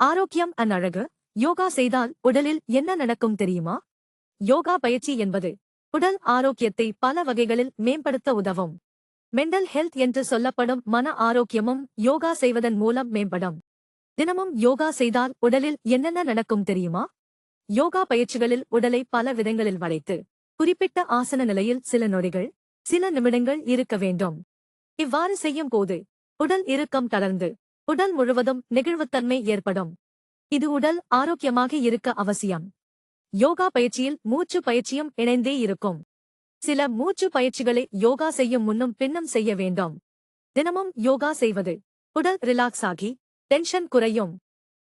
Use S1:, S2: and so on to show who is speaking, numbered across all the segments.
S1: ஆரோக்கியம் அன் அழகு. யோகா செய்தால் உடலில் என்ன நடக்கும் தெரியுமா? யோகா பயிற்சி என்பது உடல் ஆரோக்கியத்தை பல வகைகளில் மேம்படுத்த உதவும். மென்டல் ஹெல்த் என்று சொல்லப்படும் மன ஆரோக்கியமும் யோகா செய்வதன் மூலம் மேம்படும். தினமும் யோகா செய்தால் உடலில் என்னென்ன நடக்கும் தெரியுமா? யோகா பயிற்சிகளில் உடலை பல விதங்களில் வளைத்து குறிப்பிட்ட ஆசன நிலையில் சில நொடிகள் சில நிமிடங்கள் இருக்க வேண்டும். இவ்வாறு செய்யும் போது உடல் இறுக்கம் தளர்ந்து உடல் முழுவதும் நெகிழ்வுத்தன்மை ஏற்படும். இது உடல் ஆரோக்கியமாக இருக்க அவசியம். யோகா பயிற்சியில் மூச்சு பயிற்சியும் இணைந்தே இருக்கும். சில மூச்சு பயிற்சிகளை யோகா செய்யும் முன்னும் பின்னும் செய்ய வேண்டும். தினமும் யோகா செய்வது உடல் ரிலாக்ஸ் ஆகி டென்ஷன் குறையும்.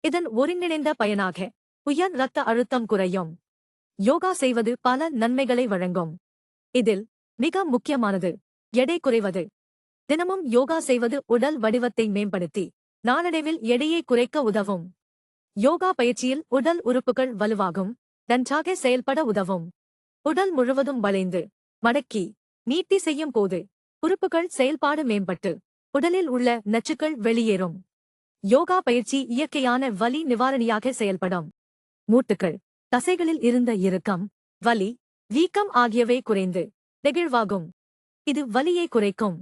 S1: இதன் ஒருங்கிணைந்த பயனாக உயர் இரத்த அழுத்தம் குறையும். யோகா செய்வது பல நன்மைகளை வழங்கும். இதில் மிக முக்கியமானது எடை குறைவது. தினமும் யோகா செய்வது உடல் வடிவத்தை மேம்படுத்தி நாளடைவில் எடையை குறைக்க உதவும். யோகா பயிற்சியில் உடல் உறுப்புகள் வலுவாகும். நன்றாக செயல்பட உதவும். உடல் முழுவதும் வளைந்து மடக்கி நீட்டி செய்யும் போது உறுப்புகள் செயல்பாடு மேம்பட்டு உடலில் உள்ள நச்சுக்கள் வெளியேறும். யோகா பயிற்சி இயற்கையான வலி நிவாரணியாக செயல்படும். மூட்டுகள் தசைகளில் இருந்த இறுக்கம் வலி வீக்கம் ஆகியவை குறைந்து நெகிழ்வாகும். இது வலியை குறைக்கும்.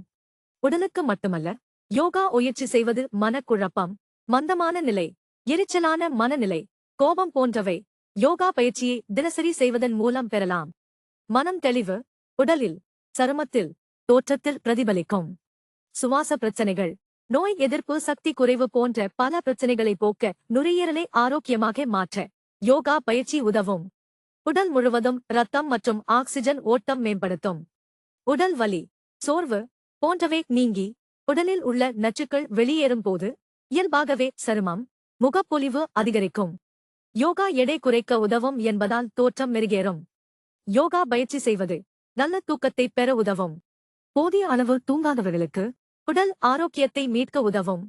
S1: உடலுக்கு மட்டுமல்ல யோகா உயர்ச்சி செய்வது மனக்குழப்பம் மந்தமான நிலை எரிச்சலான மனநிலை கோபம் போன்றவை. யோகா பயிற்சியை தினசரி செய்வதன் மூலம் பெறலாம். மனம் தெளிவு உடலில் சருமத்தில் தோற்றத்தில் பிரதிபலிக்கும். சுவாச பிரச்சனைகள் நோய் எதிர்ப்பு சக்தி குறைவு போன்ற பல பிரச்சனைகளை போக்க நுரையீரலை ஆரோக்கியமாக மாற்ற யோகா பயிற்சி உதவும். உடல் முழுவதும் ரத்தம் மற்றும் ஆக்சிஜன் ஓட்டம் மேம்படுத்தும். உடல் வலி சோர்வு போன்றவை நீங்கி உடலில் உள்ள நச்சுக்கள் வெளியேறும் போது இயல்பாகவே சருமம் முகப்பொலிவு அதிகரிக்கும். யோகா எடை குறைக்க உதவும் என்பதால் தோற்றம் மெருகேறும். யோகா பயிற்சி செய்வது நல்ல தூக்கத்தை பெற உதவும். போதிய அளவு தூங்காதவர்களுக்கு உடல் ஆரோக்கியத்தை மீட்க உதவும்.